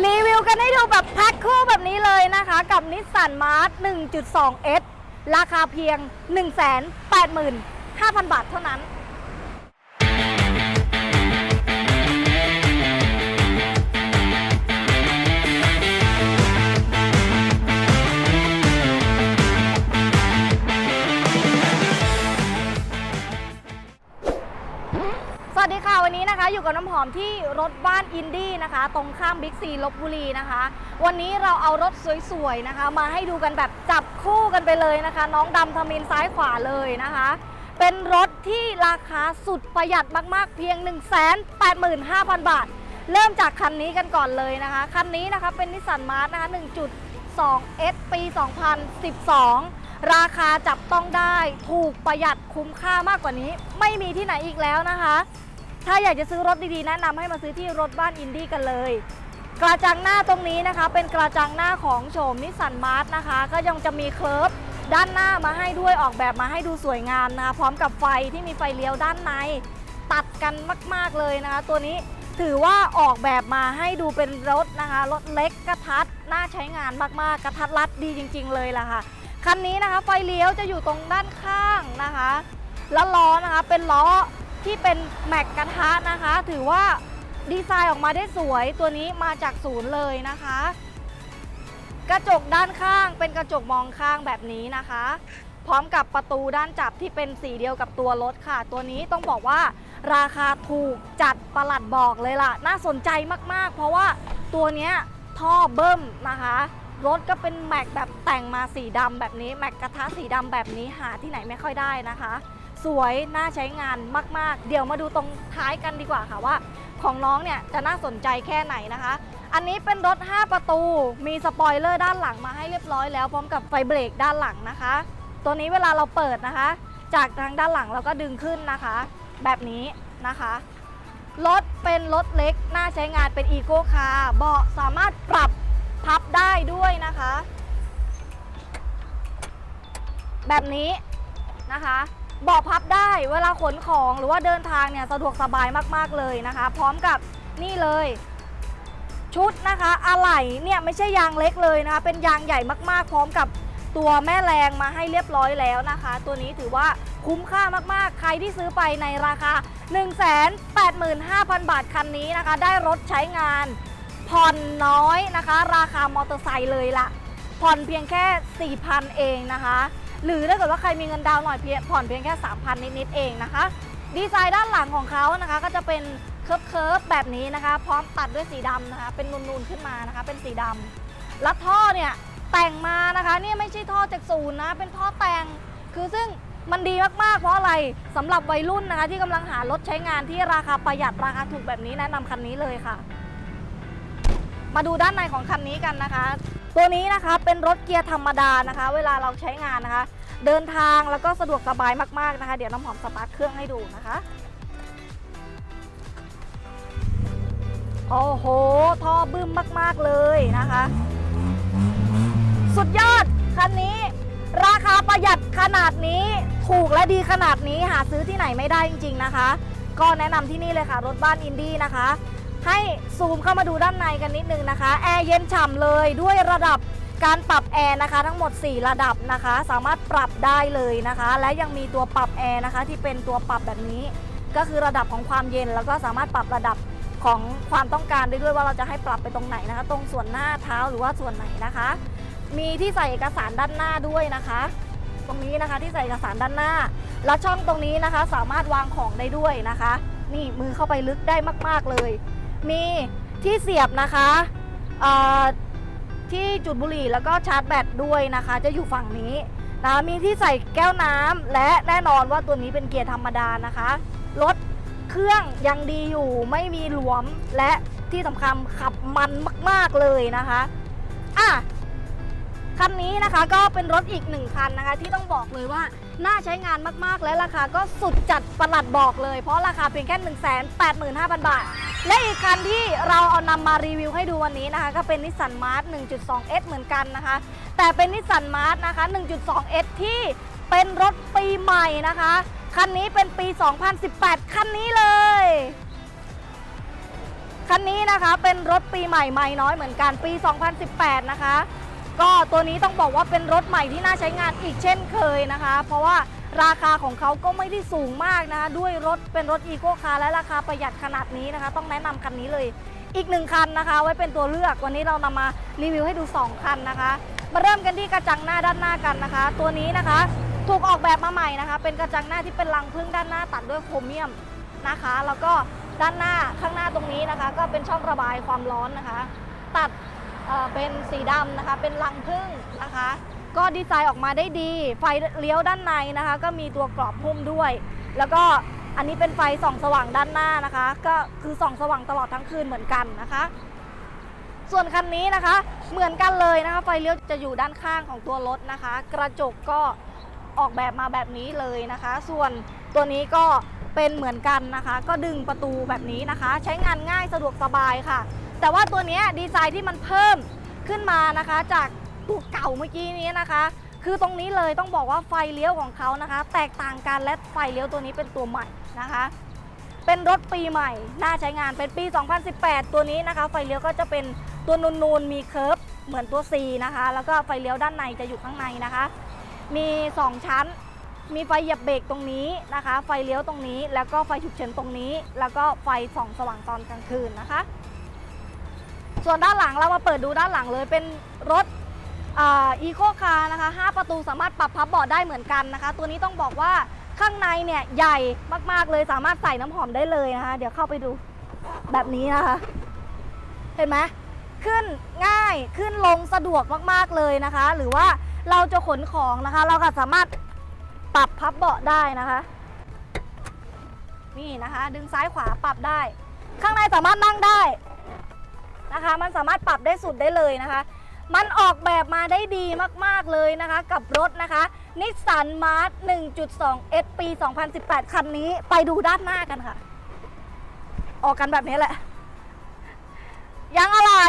รีวิวกันให้ดูแบบแพ็คคู่แบบนี้เลยนะคะ กับนิสสันมาร์ท 1.2S ราคาเพียง 185,000 บาทเท่านั้น อยู่กับน้ำหอมที่รถบ้านอินดี้นะคะ ตรงข้ามบิ๊กซีลบบุรีนะคะ วันนี้เราเอารถสวยๆนะคะ มาให้ดูกันแบบจับคู่กันไปเลยนะคะ น้องดำทมินซ้ายขวาเลยนะคะ เป็นรถที่ราคาสุดประหยัดมากๆ เพียง 185,000 บาท เริ่มจากคันนี้กันก่อนเลยนะคะ คันนี้นะคะเป็นนิสสันมาร์ทนะคะ 1.2S ปี 2012ราคาจับต้องได้ถูกประหยัดคุ้มค่ามากกว่านี้ ไม่มีที่ไหนอีกแล้วนะคะ ถ้าอยากจะซื้อรถดีๆแนะนำให้มาซื้อที่รถบ้านอินดี้กันเลย กระจังหน้าตรงนี้นะคะ เป็นกระจังหน้าของโฉมนิสสันมาร์ทนะคะ ก็ยังจะมีเคิร์ฟด้านหน้ามาให้ด้วยออกแบบมาให้ดูสวยงามนะคะ พร้อมกับไฟที่มีไฟเลี้ยวด้านใน ตัดกันมาก ๆเลยนะคะ ตัวนี้ถือว่าออกแบบมาให้ดูเป็นรถนะคะ รถเล็กกระทัดน่าใช้งานมากๆ กระทัดรัดดีจริง ๆ เลยล่ะค่ะคันนี้นะคะ ไฟเลี้ยวจะอยู่ตรงด้านข้างนะคะ แล้วล้อนะคะเป็นล้อ ที่เป็นแม็กกระทะนะคะ ถือว่าดีไซน์ออกมาได้สวยตัวนี้มาจากศูนย์เลยนะคะ กระจกด้านข้างเป็นกระจกมองข้างแบบนี้นะคะ พร้อมกับประตูด้านจับที่เป็นสีเดียวกับตัวรถค่ะ ตัวนี้ต้องบอกว่าราคาถูกจัดประหลัดบอกเลยล่ะ น่าสนใจมากๆ เพราะว่าตัวเนี้ยท่อเบิ้มนะคะ รถก็เป็นแม็กแบบแต่งมาสีดำแบบนี้ แม็กกระทะสีดำแบบนี้หาที่ไหนไม่ค่อยได้นะคะ สวยน่าใช้งานมาก ๆ เดี๋ยวมาดูตรงท้ายกันดีกว่าค่ะว่า ของน้องเนี่ยจะน่าสนใจแค่ไหนนะคะ อันนี้เป็นรถ 5 ประตู มีสปอยเลอร์ด้านหลังมาให้เรียบร้อยแล้วพร้อมกับไฟเบรกด้านหลังนะคะ ตัวนี้เวลาเราเปิดนะคะ จากทางด้านหลังเราก็ดึงขึ้นนะคะ แบบนี้นะคะรถเป็นรถเล็ก น่าใช้งานเป็นอีโก้คาร์เบาะสามารถปรับพับได้ด้วยนะคะ แบบนี้นะคะ เบาะพับได้เวลาขนของหรือว่าเดินทางเนี่ยสะดวกสบายมากๆเลยนะคะ พร้อมกับนี่เลย ชุดนะคะอะไหล่เนี่ยไม่ใช่ยางเล็กเลยนะคะ เป็นยางใหญ่มากๆ พร้อมกับตัวแม่แรงมาให้เรียบร้อยแล้วนะคะ ตัวนี้ถือว่าคุ้มค่ามากๆ ใครที่ซื้อไปในราคา 185,000 บาทคันนี้นะคะ ได้รถใช้งานผ่อนน้อยนะคะ ราคามอเตอร์ไซค์เลยละผ่อนเพียงแค่ 4,000 เองนะคะ หรือถ้าเกิดว่าใครมีเงินดาวน์หน่อยเพียงผ่อนเพียงแค่ 3,000 นิดๆเองนะคะ ดีไซน์ด้านหลังของเขานะคะ ก็จะเป็นเคิร์ฟเคิร์ฟแบบนี้นะคะ พร้อมตัดด้วยสีดำนะคะ เป็นนูนๆขึ้นมานะคะ เป็นสีดำแล้วท่อเนี่ยแต่งมานะคะนี่ไม่ใช่ท่อจากศูนย์นะ เป็นท่อแต่งคือซึ่งมันดีมากๆ เพราะอะไรสำหรับวัยรุ่นนะคะ ที่กำลังหารถใช้งานที่ราคาประหยัดราคาถูกแบบนี้แนะนำคันนี้เลยค่ะ มาดูด้านในของคันนี้กันนะคะ ตัวนี้นะคะเป็นรถเกียร์ธรรมดานะคะ เวลาเราใช้งานนะคะ เดินทางแล้วก็สะดวกสบายมากๆนะคะ เดี๋ยวน้ำหอมสตาร์ทเครื่องให้ดูนะคะโอ้โหท่อบึ้มมาก ๆ เลยนะคะ สุดยอด คันนี้ ราคาประหยัดขนาดนี้ ถูกและดีขนาดนี้หาซื้อที่ไหนไม่ได้จริง ๆ นะคะ ก็แนะนำที่นี่เลยค่ะ รถบ้านอินดี้นะคะ ให้ซูมเข้ามาดูด้านในกันนิดนึงนะคะ แอร์เย็นฉ่ำเลยด้วยระดับการปรับแอร์นะคะ ทั้งหมด 4 ระดับนะคะ สามารถปรับได้เลยนะคะ และยังมีตัวปรับแอร์นะคะ ที่เป็นตัวปรับแบบนี้ ก็คือระดับของความเย็นแล้วก็สามารถปรับระดับของความต้องการได้ด้วยว่าเราจะให้ปรับไปตรงไหนนะคะ ตรงส่วนหน้าเท้าหรือว่าส่วนไหนนะคะ มีที่ใส่เอกสารด้านหน้าด้วยนะคะ ตรงนี้นะคะที่ใส่เอกสารด้านหน้า แล้วช่องตรงนี้นะคะ สามารถวางของได้ด้วยนะคะ นี่มือเข้าไปลึกได้มาก ๆเลย มีที่เสียบนะคะที่จุดบุหรี่แล้วก็ชาร์จแบตด้วยนะคะ จะอยู่ฝั่งนี้นะมีที่ใส่แก้วน้ำและแน่นอนว่าตัวนี้เป็นเกียร์ธรรมดานะคะรถเครื่องยังดีอยู่ไม่มีหลวมและที่สำคัญขับมันมาก ๆเลยนะคะอะคันนี้นะคะก็เป็นรถอีกหนึ่งคันนะคะ ที่ต้องบอกเลยว่าน่าใช้งานมากๆและราคาก็สุดจัดประหลัดบอกเลย เพราะราคาเพียงแค่ 1 8 5 0 0 0 บาท และอีกคันที่เราเอานำมารีวิวให้ดูวันนี้นะคะ ก็เป็นนิสสันมาร์ท 1.2S เหมือนกันนะคะ แต่เป็นนิสสันมาร์ทนะคะ 1.2S ที่เป็นรถปีใหม่นะคะ คันนี้เป็นปี 2018 คันนี้เลย คันนี้นะคะเป็นรถปีใหม่ใหม่น้อยเหมือนกันปี 2018 นะคะ ก็ตัวนี้ต้องบอกว่าเป็นรถใหม่ที่น่าใช้งานอีกเช่นเคยนะคะ เพราะว่า ราคาของเขาก็ไม่ได้สูงมากนะคะ ด้วยรถเป็นรถอีโคคาร์และราคาประหยัดขนาดนี้นะคะ ต้องแนะนำคันนี้เลย อีกหนึ่งคันนะคะ ไว้เป็นตัวเลือกวันนี้เรานำมารีวิวให้ดู 2 คันนะคะ มาเริ่มกันที่กระจังหน้าด้านหน้ากันนะคะ ตัวนี้นะคะ ถูกออกแบบมาใหม่นะคะ เป็นกระจังหน้าที่เป็นรังพึ่งด้านหน้าตัดด้วยโครเมียมนะคะ แล้วก็ด้านหน้าข้างหน้าตรงนี้นะคะ ก็เป็นช่องระบายความร้อนนะคะ ตัดเอ่อเป็นสีดำนะคะ เป็นรังพึ่งนะคะ ก็ดีไซน์ออกมาได้ดี ไฟเลี้ยวด้านในนะคะ ก็มีตัวกรอบหุ้มด้วย แล้วก็อันนี้เป็นไฟส่องสว่างด้านหน้านะคะ ก็คือส่องสว่างตลอดทั้งคืนเหมือนกันนะคะ ส่วนคันนี้นะคะ เหมือนกันเลยนะคะ ไฟเลี้ยวจะอยู่ด้านข้างของตัวรถนะคะ กระจกก็ออกแบบมาแบบนี้เลยนะคะ ส่วนตัวนี้ก็เป็นเหมือนกันนะคะ ก็ดึงประตูแบบนี้นะคะ ใช้งานง่ายสะดวกสบายค่ะ แต่ว่าตัวนี้ดีไซน์ที่มันเพิ่มขึ้นมานะคะจาก ตัวเก่าเมื่อกี้นี้นะคะ คือตรงนี้เลยต้องบอกว่าไฟเลี้ยวของเขานะคะ แตกต่างกันและไฟเลี้ยวตัวนี้เป็นตัวใหม่นะคะ เป็นรถปีใหม่ น่าใช้งานเป็นปี 2018 ตัวนี้นะคะ ไฟเลี้ยวก็จะเป็นตัวนูนๆมีเคิร์ฟเหมือนตัว C นะคะ แล้วก็ไฟเลี้ยวด้านในจะอยู่ข้างในนะคะ มี 2 ชั้น มีไฟเหยียบเบรกตรงนี้นะคะ ไฟเลี้ยวตรงนี้ แล้วก็ไฟฉุกเฉินตรงนี้ แล้วก็ไฟส่องสว่างตอนกลางคืนนะคะ ส่วนด้านหลังเรามาเปิดดูด้านหลังเลยเป็นรถ อีโคคาร์นะคะ5ประตูสามารถปรับพับเบาะได้เหมือนกันนะคะ ตัวนี้ต้องบอกว่าข้างในเนี่ยใหญ่มากๆเลยสามารถใส่น้ำหอมได้เลยนะคะ เดี๋ยวเข้าไปดูแบบนี้นะคะ เห็นไหมขึ้นง่ายขึ้นลงสะดวกมากๆเลยนะคะ หรือว่าเราจะขนของนะคะ เราก็สามารถปรับพับเบาะได้นะคะ นี่นะคะ ดึงซ้ายขวาปรับได้ ข้างในสามารถนั่งได้นะคะ มันสามารถปรับได้สุดได้เลยนะคะ มันออกแบบมาได้ดีมากๆเลยนะคะ กับรถนะคะนิสสันมาร์ท1.2 S ปี 2018 คันนี้ไปดูด้านหน้ากันค่ะ ออกกันแบบนี้แหละ ยางอะไหล่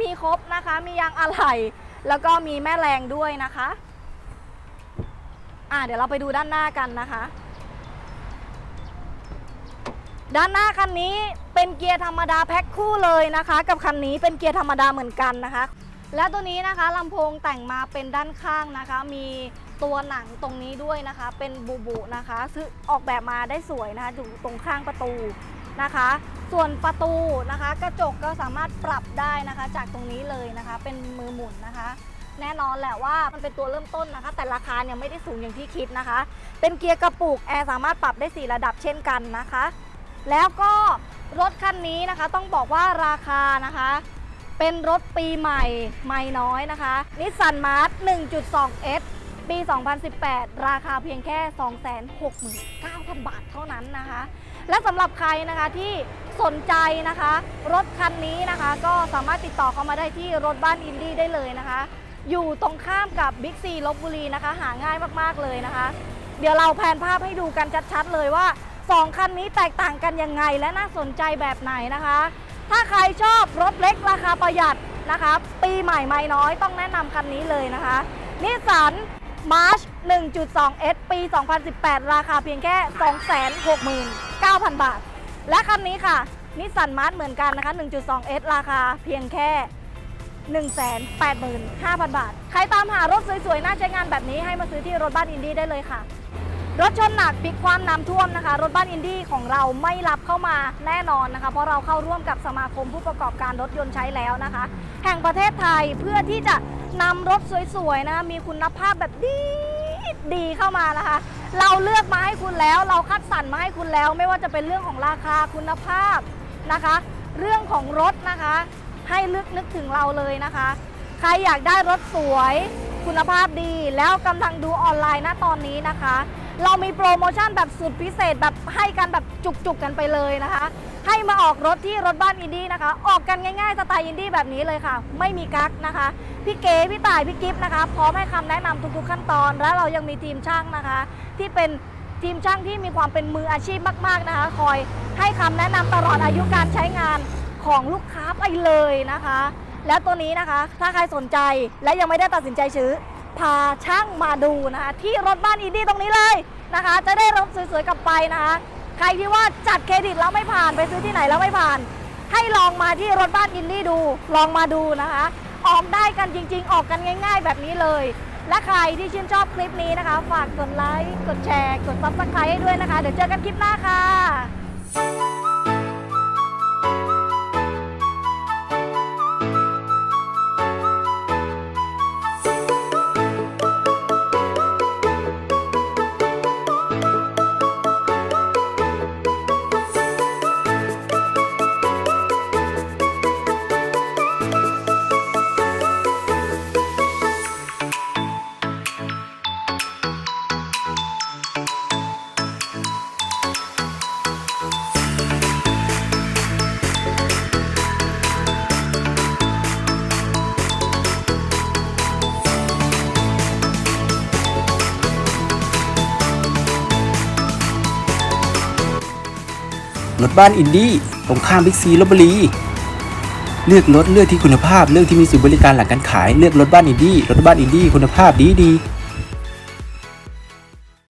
มีครบนะคะ มียางอะไหล่แล้วก็มีแม่แรงด้วยนะคะ อ่าเดี๋ยวเราไปดูด้านหน้ากันนะคะ ด้านหน้าคันนี้เป็นเกียร์ธรรมดาแพ็คคู่เลยนะคะ กับคันนี้เป็นเกียร์ธรรมดาเหมือนกันนะคะ และตัวนี้นะคะลำโพงแต่งมาเป็นด้านข้างนะคะ มีตัวหนังตรงนี้ด้วยนะคะ เป็นบูบูนะคะซึ่งออกแบบมาได้สวยนะคะอยู่ตรงข้างประตูนะคะ ส่วนประตูนะคะ กระจกก็สามารถปรับได้นะคะ จากตรงนี้เลยนะคะ เป็นมือหมุนนะคะ แน่นอนแหละว่ามันเป็นตัวเริ่มต้นนะคะ แต่ราคาเนี่ยไม่ได้สูงอย่างที่คิดนะคะ เป็นเกียร์กระปุกแอร์สามารถปรับได้ 4 ระดับเช่นกันนะคะ แล้วก็รถคันนี้นะคะต้องบอกว่าราคานะคะ เป็นรถปีใหม่ไม่น้อยนะคะนิสสันมาร์ท 1.2S ปี 2018 ราคาเพียงแค่ 269,000 บาทเท่านั้นนะคะ และสำหรับใครนะคะที่สนใจนะคะ รถคันนี้นะคะก็สามารถติดต่อเข้ามาได้ที่รถบ้านอินดี้ได้เลยนะคะ อยู่ตรงข้ามกับบิ๊กซีลบบุรีนะคะ หาง่ายมากๆเลยนะคะ เดี๋ยวเราแผนภาพให้ดูกันชัดๆเลยว่า 2 คันนี้แตกต่างกันยังไงและน่าสนใจแบบไหนนะคะ ถ้าใครชอบรถเล็กราคาประหยัดนะคะ ปีใหม่ไม่น้อยต้องแนะนำคันนี้เลยนะคะนิสสันมาร์ช 1.2S ปี 2018 ราคาเพียงแค่ 269,000 บาท และคันนี้ค่ะนิสสันมาร์ชเหมือนกันนะคะ 1.2S ราคาเพียงแค่ 185,000 บาท ใครตามหารถสวยๆ น่าใช้งานแบบนี้ให้มาซื้อที่รถบ้านอินดี้ได้เลยค่ะ รถชนหนักพลิกความน้ำท่วมนะคะ รถบ้านอินดี้ของเราไม่รับเข้ามาแน่นอนนะคะ เพราะเราเข้าร่วมกับสมาคมผู้ประกอบการรถยนต์ใช้แล้วนะคะ แห่งประเทศไทยเพื่อที่จะนำรถสวยๆนะะมีคุณภาพแบบดีดีเข้ามานะคะ เราเลือกมาให้คุณแล้วเราคัดสรรมาให้คุณแล้ว ไม่ว่าจะเป็นเรื่องของราคาคุณภาพนะคะ เรื่องของรถนะคะ ให้ลึกนึกถึงเราเลยนะคะ ใครอยากได้รถสวย คุณภาพดีแล้วกำลังดูออนไลน์ณตอนนี้นะคะ เรามีโปรโมชั่นแบบสุดพิเศษแบบให้กันแบบจุกๆกันไปเลยนะคะ ให้มาออกรถที่รถบ้านอินดี้นะคะ ออกกันง่ายๆสไตล์อินดี้แบบนี้เลยค่ะ ไม่มีกั๊กนะคะ พี่เก๋พี่ต่ายพี่กิฟต์นะคะ พร้อมให้คำแนะนำทุกๆขั้นตอน และเรายังมีทีมช่างนะคะ ที่เป็นทีมช่างที่มีความเป็นมืออาชีพมากๆนะคะ คอยให้คำแนะนำตลอดอายุการใช้งานของลูกค้าไปเลยนะคะ และตัวนี้นะคะ ถ้าใครสนใจและยังไม่ได้ตัดสินใจซื้อ พาช่างมาดูนะคะที่รถบ้านอินดี้ตรงนี้เลยนะคะ จะได้รถสวยๆกลับไปนะคะใครที่ว่าจัดเครดิตแล้วไม่ผ่านไปซื้อที่ไหนแล้วไม่ผ่าน ให้ลองมาที่รถบ้านอินดี้ดู ลองมาดูนะคะ ออกได้กันจริง ๆ ออกกันง่าย ๆ แบบนี้เลย และใครที่ชื่นชอบคลิปนี้นะคะ ฝากกดไลค์กดแชร์ กดซับสไครต์ให้ด้วยนะคะ เดี๋ยวเจอกันคลิปหน้าค่ะ รถบ้านอินดี้ตรงข้ามบิ๊กซีลบบุรี เลือกรถเลือกที่คุณภาพเลือกที่มีศูนย์บริการหลังการขายเลือกรถบ้านอินดี้รถบ้านอินดี้คุณภาพดีดี